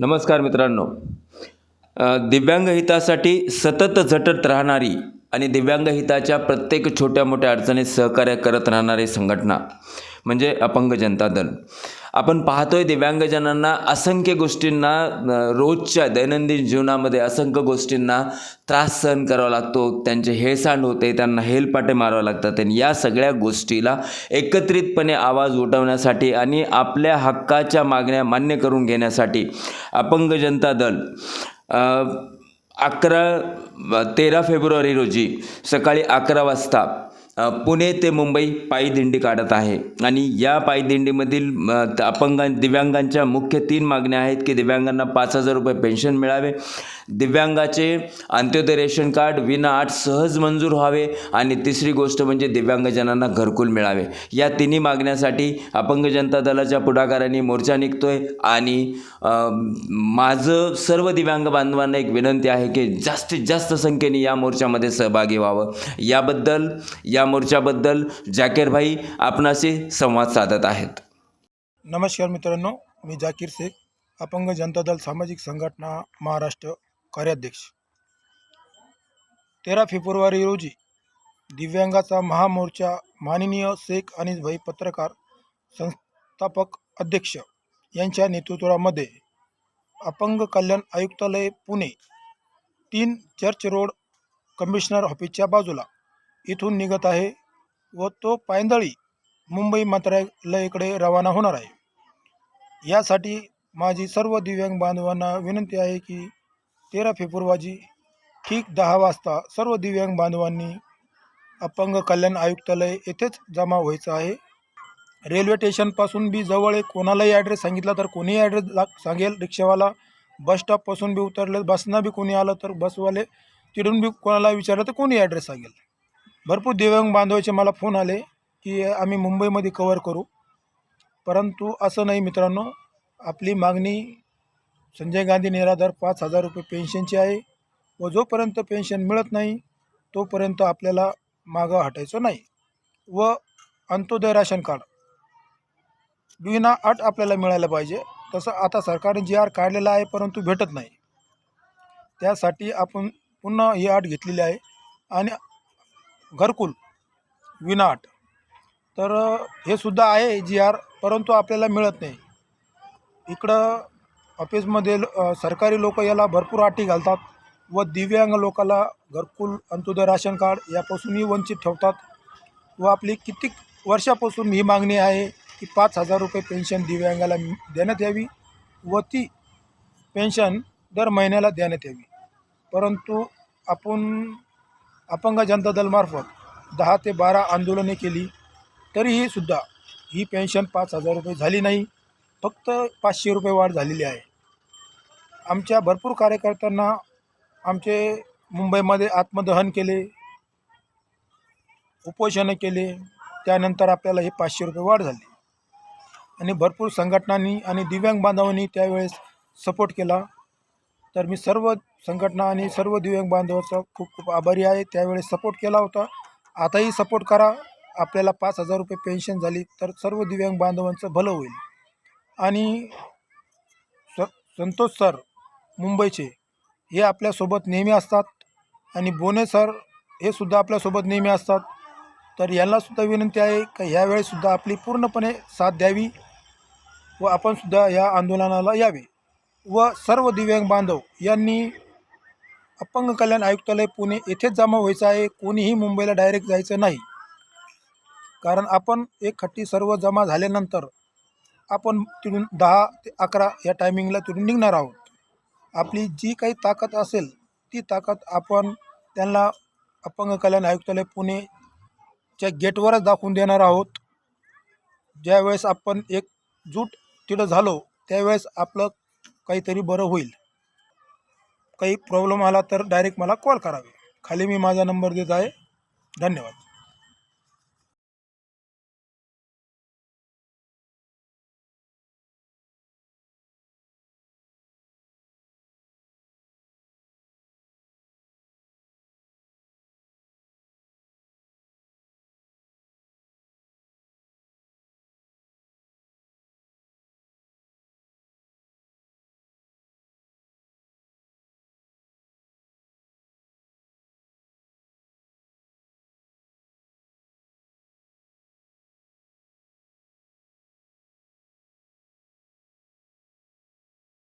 नमस्कार मित्रांनो. दिव्यांग हितासाठी सतत झटत राहणारी आणि दिव्यांग हिताच्या प्रत्येक छोट्या मोठ्या अडचणीत सहकार्य करत राहणारी संघटना म्हणजे अपंग जनता दल. आपण पाहतोय दिव्यांगजनांना असंख्य गोष्टींना रोजच्या दैनंदिन जीवनामध्ये असंख्य गोष्टींना त्रास सहन करावा लागतो. त्यांचे हेळसांड होते त्यांना हेलपाटे मारावे लागतात आणि या सगळ्या गोष्टीला एकत्रितपणे आवाज उठवण्यासाठी आणि आपल्या हक्काच्या मागण्या मान्य करून घेण्यासाठी अपंग जनता दल अकरा तेरा फेब्रुवारी रोजी सकाळी अकरा वाजता पुणे ते मुंबई पायीदिंडी काढत आहे. आणि या पायीदिंडीमधील अपंग अपंगां दिव्यांगांच्या मुख्य तीन मागण्या आहेत की दिव्यांगांना पाच हजार रुपये पेन्शन मिळावे दिव्यांगाचे अंत्योदय रेशन कार्ड विना आठ सहज मंजूर व्हावे आणि तिसरी गोष्ट म्हणजे दिव्यांगजनांना घरकुल मिळावे. या तिन्ही मागण्यासाठी अपंग जनता दलाच्या पुढाकाराने मोर्चा निघतोय आणि माझं सर्व दिव्यांग बांधवांना एक विनंती आहे की जास्तीत जास्त संख्येने या मोर्चामध्ये सहभागी व्हावं. याबद्दल या मोर्चाबद्दल जाकीर भाई आपणाशी संवाद साधत आहेत. नमस्कार मित्रांनो मी जाकीर शेख अपंग जनता दल सामाजिक संघटना महाराष्ट्र कार्याध्यक्ष. तेरा फेब्रुवारी रोजी दिव्यांगाचा महामोर्चा माननीय शेख अनिसभाई पत्रकार संस्थापक अध्यक्ष यांच्या नेतृत्वामध्ये अपंग कल्याण आयुक्तालय पुणे तीन चर्च रोड कमिशनर ऑफिसच्या बाजूला इथून निघत आहे व तो पायंदळी मुंबई मंत्रालयाकडे रवाना होणार आहे. यासाठी माझी सर्व दिव्यांग बांधवांना विनंती आहे की तेरा फेब्रुवारी ठीक दहा वाजता सर्व दिव्यांग बांधवांनी अपंग कल्याण आयुक्तालय येथेच जमा व्हायचं आहे. रेल्वे स्टेशनपासून बी जवळ आहे कोणालाही ॲड्रेस सांगितला तर कोणीही ॲड्रेस ला सांगेल. रिक्षावाला बस स्टॉपपासून बी उतरले बसनं बी कोणी आलं तर बसवाले तिथून बी कोणाला विचारलं तर कोणी ॲड्रेस सांगेल. भरपूर दिव्यांग बांधवाचे मला फोन आले की आम्ही मुंबईमध्ये कवर करू. परंतु असं नाही मित्रांनो आपली मागणी संजय गांधी निराधार पाच हजार रुपये पेन्शनची आहे व जोपर्यंत पेन्शन मिळत नाही तोपर्यंत आपल्याला मागं हटायचं नाही व अंत्योदय राशन कार्ड विना अट आपल्याला मिळायला पाहिजे. तसं आता सरकारने जी आर काढलेला आहे परंतु भेटत नाही. त्यासाठी आपण पुन्हा ही अट घेतलेली आहे आणि घरकुल विना तर हे सुद्धा आहे जी आर परंतु आपल्याला मिळत नाही. इकडं ऑफिसमध्ये सरकारी लोक याला भरपूर अटी घालतात व दिव्यांग लोकाला घरकुल अंत्योदय राशन कार्ड यापासूनही वंचित ठेवतात व आपली कित्येक वर्षापासून ही मागणी आहे की पाच हजार रुपये पेन्शन दिव्यांगाला देण्यात यावी व ती पेन्शन दर महिन्याला देण्यात यावी. परंतु आपण अपंग जनता दलमार्फत दहा ते बारा आंदोलने केली. तरीही सुद्धा ही पेन्शन पाच हजार रुपये झाली नाही. फक्त पाचशे रुपये वाढ झालेली आहे. आमच्या भरपूर कार्यकर्त्यांना आमचे मुंबईमध्ये आत्मदहन केले. उपोषणं केले. त्यानंतर आपल्याला हे पाचशे रुपये वाढ झाली. आणि भरपूर संघटनांनी आणि दिव्यांग बांधवांनी त्यावेळेस सपोर्ट केला. तर मी सर्व संघटना आणि सर्व दिव्यांग बांधवाचा खूप खूप आभारी आहे. त्यावेळेस सपोर्ट केला होता. आताही सपोर्ट करा. आपल्याला पाच हजार रुपये पेन्शन झाली तर सर्व दिव्यांग बांधवांचं भलं होईल. आणि स संतोष सर मुंबईचे हे आपल्यासोबत नेहमी असतात. आणि बोने सर हे सुद्धा आपल्यासोबत नेहमी असतात. तर यांनासुद्धा विनंती आहे का ह्यावेळेसुद्धा आपली पूर्णपणे साथ द्यावी व आपणसुद्धा या आंदोलनाला यावे. व सर्व दिव्यांग बांधव यांनी अपंग कल्याण आयुक्तालय पुणे येथेच जमा व्हायचं आहे. कोणीही मुंबईला डायरेक्ट जायचं नाही. कारण आपण एक खट्टी सर्व जमा झाल्यानंतर आपण तिथून दहा ते अकरा या टायमिंगला तिथून निघणार आहोत. आपली जी काही ताकद असेल ती ताकद आपण त्यांना अपंग कल्याण आयुक्तालय पुणेच्या गेटवरच दाखवून देणार आहोत. ज्यावेळेस आपण एकजूट तिथं झालो त्यावेळेस आपलं काहीतरी बरं होईल. काही प्रॉब्लेम आला तर डायरेक्ट मला कॉल करावे. खाली मी माझा नंबर देत आहे. धन्यवाद.